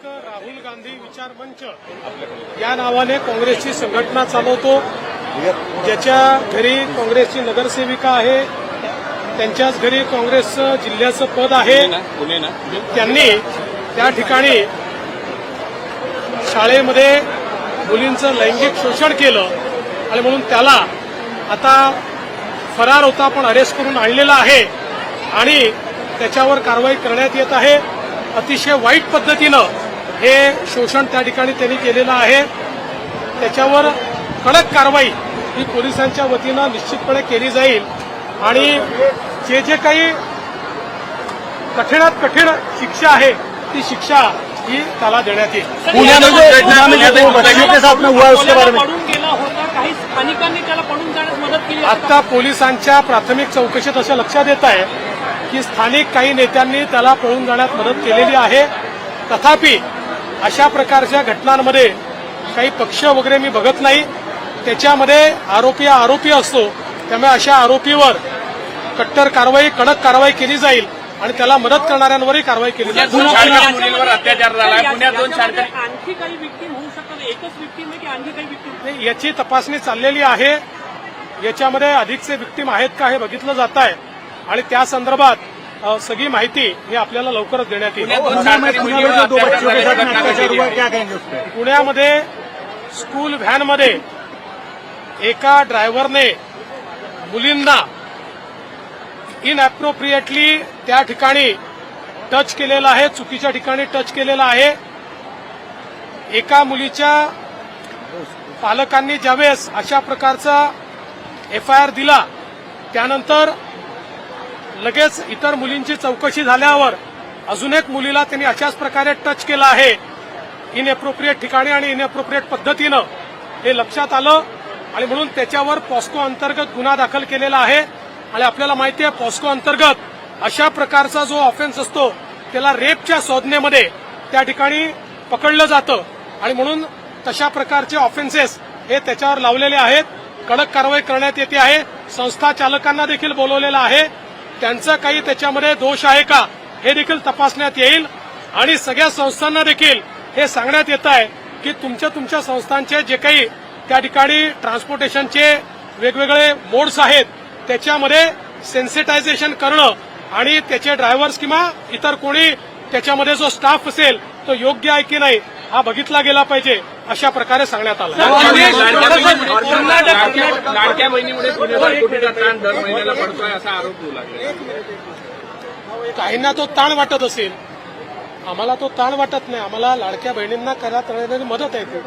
एक राहुल गांधी विचार मंच या नावाने काँग्रेसची संघटना चालवतो. ज्याच्या घरी काँग्रेसची नगरसेविका आहे त्यांच्याच घरी काँग्रेसचं जिल्ह्याचं पद आहे. त्यांनी त्या ठिकाणी शाळेमध्ये मुलींचं लैंगिक शोषण केलं आणि म्हणून त्याला आता फरार होता पण अरेस्ट करून आणलेला आहे आणि त्याच्यावर कारवाई करण्यात येत आहे. अतिशय वाईट पद्धतीनं हे शोषण त्या ठिकाणी त्यांनी केलेलं आहे. त्याच्यावर कडक कारवाई ही पोलिसांच्या वतीनं निश्चितपणे केली जाईल. आणि जे जे काही कठीणात कठीण शिक्षा आहे ती शिक्षा ही त्याला देण्यात येईल. पुण्यामध्ये पुण्यामध्ये जो बच्चियों के साथ में हुआ है उसके बारे में पडून गेला होता काही स्थानिकांनी त्याला पडून जाण्यास मदत केली असं आता पोलिसांच्या प्राथमिक चौकशीत असं लक्षात येत आहे की स्थानिक काही नेत्यांनी त्याला पळून जाण्यात मदत केलेली आहे. तथापि अशा प्रकारच्या घटनांमध्ये काही पक्ष वगैरे मी बघत नाही. त्याच्यामध्ये आरोपी हा आरोपी असतो. त्यामुळे अशा आरोपीवर कट्टर कारवाई कडक कारवाई केली जाईल आणि त्याला मदत करणाऱ्यांवरही कारवाई केली जाईल. आणखी काही विक्टीम होऊ शकतात. एकच विक्टीम आहे की आणखी काही विक्टीम नाही, याची तपासणी चाललेली आहे. याच्यामध्ये अधिकचे विक्टीम आहेत का हे बघितलं जात आहे. आणि त्या संदर्भात सगळी माहिती ही आपल्याला लवकरच देण्यात येईल. पुण्यामध्ये स्कूल व्हॅनमध्ये एका ड्रायव्हरने मुलींना इनअप्रोप्रिएटली त्या ठिकाणी टच केलेला आहे चुकीच्या ठिकाणी टच केलेला आहे. एका मुलीच्या पालकांनी ज्यावेळेस अशा प्रकारचा एफ आय आर दिला त्यानंतर लगेच इतर मुलींची चौकशी झाल्यावर अजून एक मुलीला त्यांनी अशाच प्रकारे टच केला आहे. इनएप्रोप्रिएट ठिकाणी आणि इनएप्रोप्रिएट पद्धतीनं हे लक्षात आलं आणि म्हणून त्याच्यावर पॉस्को अंतर्गत गुन्हा दाखल केलेला आहे. आणि आपल्याला माहिती आहे पॉस्को अंतर्गत अशा प्रकारचा जो ऑफेन्स असतो त्याला रेपच्या संज्ञेमध्ये त्या ठिकाणी पकडलं जातं. आणि म्हणून तशा प्रकारचे ऑफेन्सेस हे त्याच्यावर लावलेले आहेत. कडक कारवाई करण्यात येते आहे. संस्था चालकांना देखील बोलवलेलं आहे. त्यांचा काही त्याच्यामध्ये दोष आहे का हे देखील तपासण्यात येईल. आणि सगळ्या संस्थांना देखील हे सांगण्यात येत आहे की तुमच्या तुमच्या संस्थांचे जे काही त्या ठिकाणी ट्रान्सपोर्टेशनचे वेगवेगळे मोड्स आहेत त्याच्यामध्ये सेन्सिटायझेशन करणं आणि त्याचे ड्रायव्हर्स किंवा इतर कोणी त्याच्यामध्ये जो स्टाफ असेल तो योग्य आहे की नाही हा बघितला गेला पाहिजे अशा प्रकारे सांगण्यात आलं. लाडक्या लाडक्या बहिणीमुळे पुणेवर कोटीचा त्राण दर महिन्याला पडतोय असा आरोप होऊ लागला. काहींना तो ताण वाटत असेल. आम्हाला तो ताण वाटत नाही. आम्हाला लाडक्या बहिणींना करण्यात मदत आहे. ती